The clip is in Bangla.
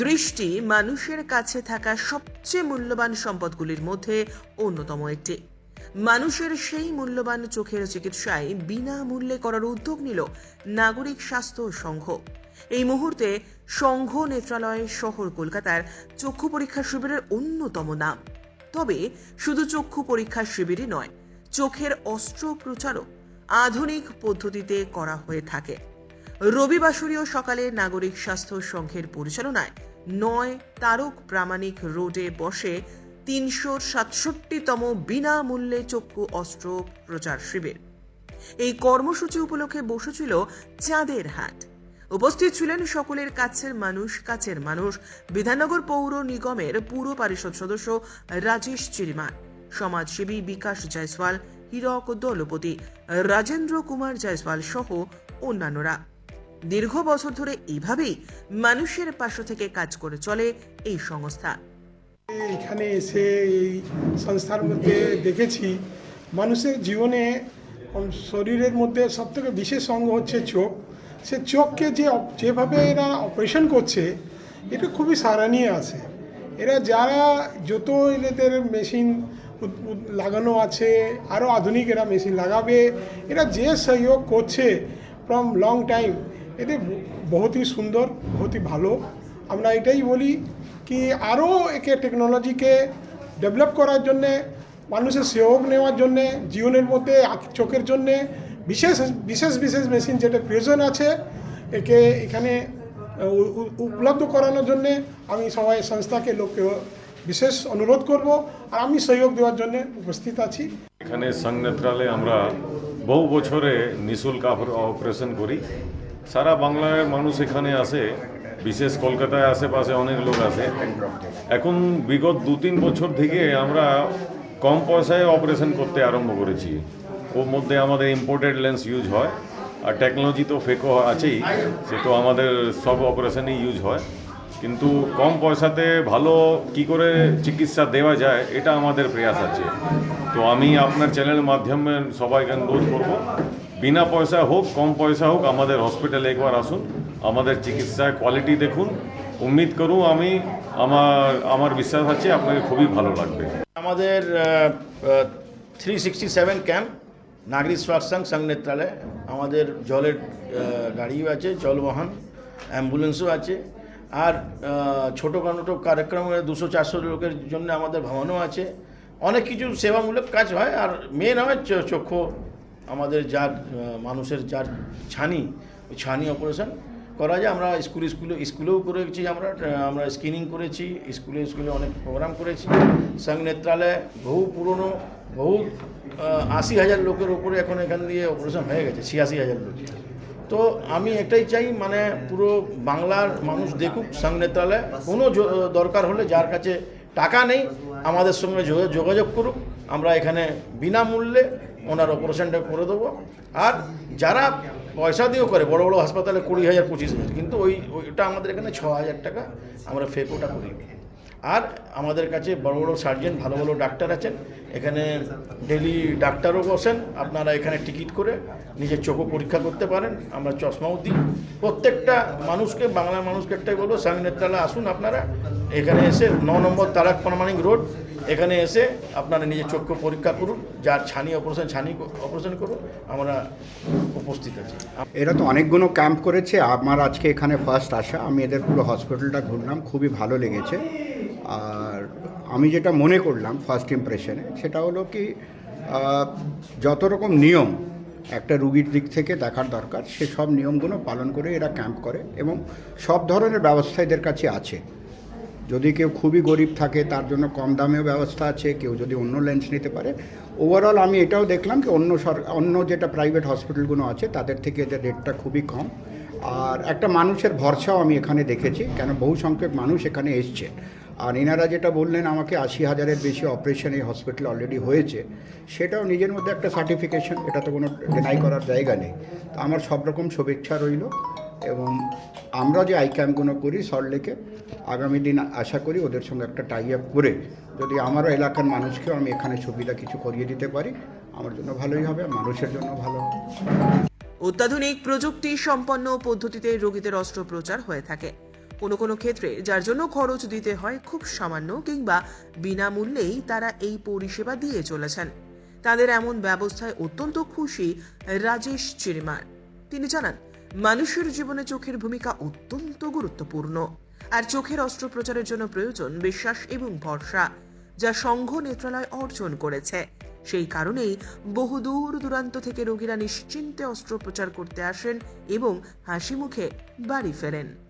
দৃষ্টি মানুষের কাছে থাকা সবচেয়ে মূল্যবান সম্পদগুলির মধ্যে অন্যতম একটি। মানুষের সেই মূল্যবান চোখের চিকিৎসায় বিনামূল্যে করার উদ্যোগ নিল নাগরিক স্বাস্থ্য সংঘ। এই মুহূর্তে সংঘ নেত্রালয় শহর কলকাতার চক্ষু পরীক্ষা শিবিরের অন্যতম নাম। তবে শুধু চক্ষু পরীক্ষা শিবিরই নয়, চোখের অস্ত্রোপচারও আধুনিক পদ্ধতিতে করা হয়ে থাকে। রবিবাসরীয় সকালে নাগরিক স্বাস্থ্য সংঘের পরিচালনায় নয় তারক প্রামাণিক রোডে বসে তিনশো সাতষট্টিতম বিনামূল্যে চক্ষু অস্ত্র প্রচার শিবির। এই কর্মসূচি উপলক্ষে বসেছিল চাঁদের হাট। উপস্থিত ছিলেন সকলের কাছের মানুষ কাছের মানুষ। বিধাননগর পৌর নিগমের পুর পরিষদ সদস্য রাজেশ চিরিমান, সমাজসেবী বিকাশ জয়সওয়াল, হীরক দলপতি, রাজেন্দ্র কুমার জয়সওয়াল সহ অন্যান্যরা। দীর্ঘ বছর ধরে এইভাবেই মানুষের পাশে থেকে কাজ করে চলে এই সংস্থা। এখানে এসে এই সংস্থার মধ্যে দেখেছি, মানুষের জীবনে শরীরের মধ্যে সবথেকে বিশেষ অঙ্গ হচ্ছে চোখ। সে চোখকে যে যেভাবে এরা অপারেশন করছে, এটা খুবই সারানিয়ে আছে। এরা যারা যত এদের মেশিন লাগানো আছে আরও আধুনিক এরা মেশিন লাগাবে, এরা যে সহযোগ করছে ফ্রম লং টাইম এদের বহুতই সুন্দর বহুতই ভালো। আমরা এটাই বলি কি আরও একে টেকনোলজিকে ডেভেলপ করার জন্যে, মানুষের সহযোগ নেওয়ার জন্যে, জীবনের মধ্যে চোখের জন্যে বিশেষ বিশেষ বিশেষ মেশিন যেটা প্রয়োজন আছে, একে এখানে উপলব্ধ করানোর জন্যে আমি সবাই, সংস্থাকে লোককে বিশেষ অনুরোধ করব আর আমি সহযোগ দেওয়ার জন্য উপস্থিত আছি। এখানে সংঘ নেত্রালয়ে আমরা বহু বছরে নিঃশুল্ক অপারেশন করি। সারা বাংলার মানুষ এখানে আসে, বিশেষ কলকাতায় আশেপাশে অনেক লোক আসে। এখন বিগত দু তিন বছর থেকে আমরা কম পয়সায় অপারেশন করতে আরম্ভ করেছি। ওর মধ্যে আমাদের ইম্পোর্টেড লেন্স ইউজ হয়, আর টেকনোলজি তো ফেকো আছেই, সে তো আমাদের সব অপারেশনেই ইউজ হয়। কিন্তু কম পয়সাতে ভালো কি করে চিকিৎসা দেওয়া যায়, এটা আমাদের প্রয়াস আছে। তো আমি আপনার চ্যানেলের মাধ্যমে সবাইকে অনুরোধ করব বিনা পয়সা হোক, কম পয়সা হোক, আমাদের হসপিটালে একবার আসুন, আমাদের চিকিৎসার কোয়ালিটি দেখুন। উম্মিদ করুন আমি, আমার আমার বিশ্বাস আছে আপনাকে খুবই ভালো লাগবে। আমাদের থ্রি সিক্সটি সেভেন ক্যাম্প নাগরিক স্বাস্থ্যাং সংঘ নেত্রালয়। আমাদের জলের গাড়িও আছে, জলবাহন, অ্যাম্বুলেন্সও আছে। আর ছোটোখাটো কার্যক্রমে দুশো চারশো লোকের জন্য আমাদের ভবনও আছে। অনেক কিছু সেবামূলক কাজ হয়, আর মেন হয় চক্ষু আমাদের যার মানুষের যার ছানি, ওই ছানি অপারেশন করা যায়। আমরা স্কুল, স্কুলে, স্কুলেও করেছি আমরা আমরা স্ক্রিনিং করেছি, স্কুলে স্কুলে অনেক প্রোগ্রাম করেছি। সংঘ নেত্রালয়ে বহু পুরনো, বহু আশি হাজার লোকের উপরে এখন এখান দিয়ে অপারেশন হয়ে গেছে, ছিয়াশি হাজার লোক। তো আমি এটাই চাই মানে পুরো বাংলার মানুষ দেখুক সংঘ নেত্রালয়ে কোনো দরকার হলে যার কাছে টাকা নেই, আমাদের সঙ্গে যোগাযোগ করুক। আমরা এখানে বিনামূল্যে ওনার অপারেশনটা করে দেবো। আর যারা পয়সা দিয়েও করে, বড় বড় হাসপাতালে কুড়ি হাজার, পঁচিশ হাজার, কিন্তু ওই, ওইটা আমাদের এখানে ছ হাজার টাকা আমরা ফেকোটা করি আর আমাদের কাছে বড় বড় সার্জন ভালো ভালো ডাক্তার আছেন। এখানে ডেলি ডাক্তারও বসেন, আপনারা এখানে টিকিট করে নিজের চোখও পরীক্ষা করতে পারেন, আমরা চশমাও দিই। প্রত্যেকটা মানুষকে, বাংলা মানুষকে একটাই বলব স্বামী নেত্রালয় আসুন আপনারা। এখানে এসে ন নম্বর তারাক প্রামাণিক রোড, এখানে এসে আপনারা নিজের চক্ষু পরীক্ষা করুন, যার ছানি অপারেশন ছানি অপারেশন করুন, আমরা উপস্থিত আছি। এরা তো অনেকগুলো ক্যাম্প করেছে, আমার আজকে এখানে ফার্স্ট আসা, আমি এদের পুরো হসপিটালটা ঘুরলাম, খুবই ভালো লেগেছে। আর আমি যেটা মনে করলাম ফার্স্ট ইমপ্রেশনে সেটা হলো কি যত রকম নিয়ম একটা রুগীর দিক থেকে দেখার দরকার, সে সব নিয়মগুলো পালন করে এরা ক্যাম্প করে এবং সব ধরনের ব্যবস্থা এদের কাছে আছে। যদি কেউ খুবই গরিব থাকে, তার জন্য কম দামেও ব্যবস্থা আছে, কেউ যদি অন্য লেন্স নিতে পারে। ওভারঅল আমি এটাও দেখলাম কি, অন্য সর, অন্য যেটা প্রাইভেট হসপিটালগুলো আছে, তাদের থেকে এদের রেটটা খুবই কম। আর একটা মানুষের ভরসাও আমি এখানে দেখেছি, কেন বহু সংখ্যক মানুষ এখানে এসছে। আর এনারা যেটা বললেন, আমাকে আশি হাজারের বেশি অপারেশন এই হসপিটালে অলরেডি হয়েছে। সেটাও নিজের মধ্যে একটা সার্টিফিকেশন এটা তো কোনো ডেনাই করার জায়গা নেই। তো আমার সব রকম শুভেচ্ছা রইল এবং আমরা যে আই ক্যাম্পগুলো করি সল্টলেকে আগামী দিন আশা করি ওদের সঙ্গে একটা টাই আপ করে যদি আমারও এলাকার মানুষকেও আমি এখানে সুবিধা কিছু করিয়ে দিতে পারি, আমার জন্য ভালোই হবে মানুষের জন্য ভালো হবে। অত্যাধুনিক প্রযুক্তি সম্পন্ন পদ্ধতিতে রোগীদের অস্ত্রোপচার হয়ে থাকে। কোনো কোনো ক্ষেত্রে যার জন্য খরচ দিতে হয় খুব সামান্য কিংবা বিনামূল্যেই তারা এই পরিষেবা দিয়ে চলেছেন। তাদের এমন ব্যবস্থায় অত্যন্ত খুশি রাজেশ চিরিমার। তিনি জানান, মানুষের জীবনে চোখের ভূমিকা অত্যন্ত গুরুত্বপূর্ণ আর চোখের অস্ত্রোপচারের জন্য প্রয়োজন বিশ্বাস এবং ভরসা, যা সংঘ নেত্রালয় অর্জন করেছে। সেই কারণেই বহু দূর দূরান্ত থেকে রোগীরা নিশ্চিন্তে অস্ত্রোপচার করতে আসেন এবং হাসি মুখে বাড়ি ফেরেন।